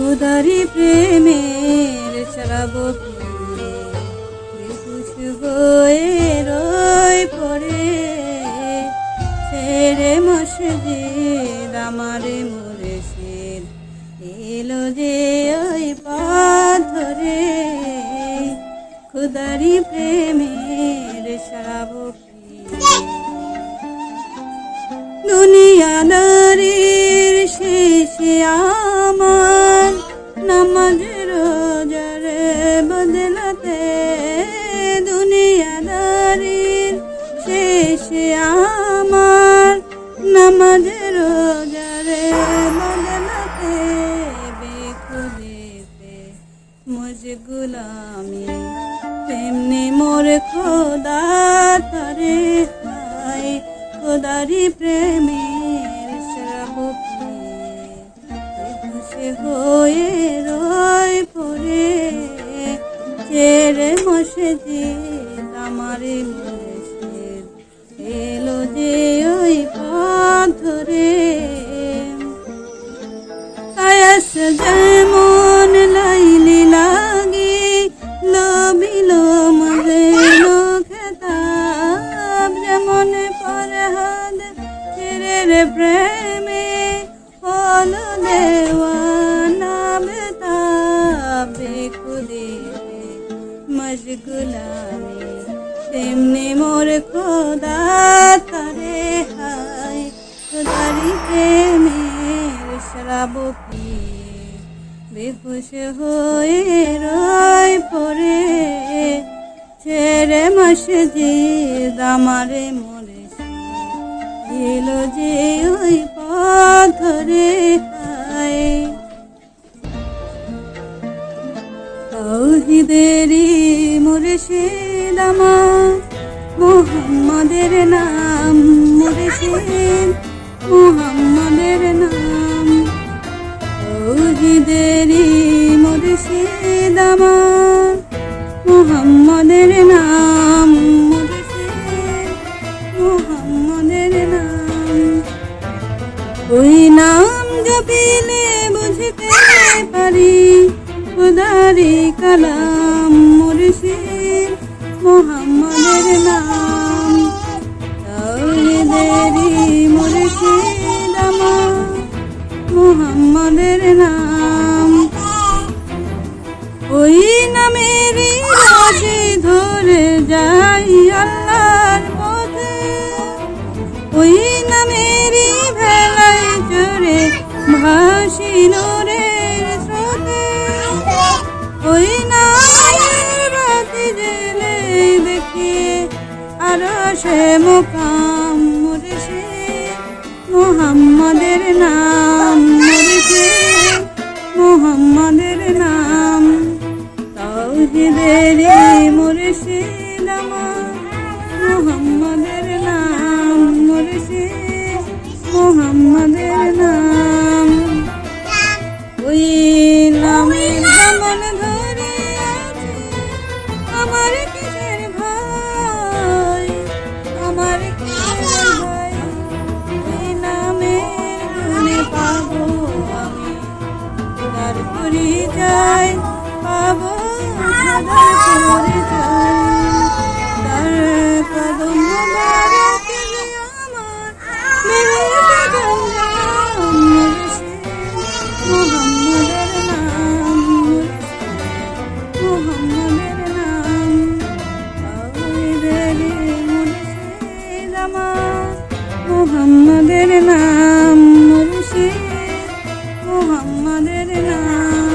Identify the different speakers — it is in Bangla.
Speaker 1: খুদারি প্রেমের শরাব রয় পড়ে। ছেড়ে মসজিদ আমারে মুর্শিদ এলো যে ওই পাথরে। খুদারি প্রেমের শরাব পিয়ে দুনিয়াদারির শেষে আমার নামাজ রোজার বদলাতে দুনিয়াদারির শেষে আমার নামাজ রোজার বদলাতে বেখুদিতে মুঝ গুলামি তেমনি মোর খোদা তারে হায় খোদারি প্রেমের শ্রাব হয়ে ছেড়ে মসজিদ, আমারে মসজিদ। এলো যে ওই পথ ধরে কায়াস যেমন লাইলি লাগে লবিল মজেন খেতাব যেমন পরহাদ চিরের প্রেমে মশগুলামি তেমনি মোর খোদা তারে হায়। খোদারি প্রেমের শরাব বেহুশ হয়ে রয় পড়ে। ছেড়ে মসজিদ আমারে মরে দিল যে ওই পথরে হায়। তৌহিদেরি মুর্শিদ মোহাম্মদের নাম মুর্শিদ, মোহাম্মদের নাম। তৌহিদেরি মুর্শিদ মোহাম্মদের নাম মুর্শিদ, মোহাম্মদের নাম। ওই নাম জপিলে বুঝতে পারি খুদারি কালাম মুর্শিদ মোহাম্মদের নাম। তাওহিদেরি মুর্শিদ আমার মোহাম্মদের নাম। ওই নামেরই রাজি ধরে যাই আল্লাহর পথে। ওই নামেরই ভেলায় চড়ে ভাসি নূরের স্রোতে ওই না বাতি জেলে দেখি আর সে মোকাম মরেছে মোহাম্মদের নাম মরেছে মোহাম্মদের নাম। তাওহিদের মরেছে নামা মোহাম্মদের নাম মরেছে মোহাম্মদের নাম। আশায় পাবো সাদা করে তার কদম মোহাম্মদের নাম মুর্শিদ মোহাম্মদের নাম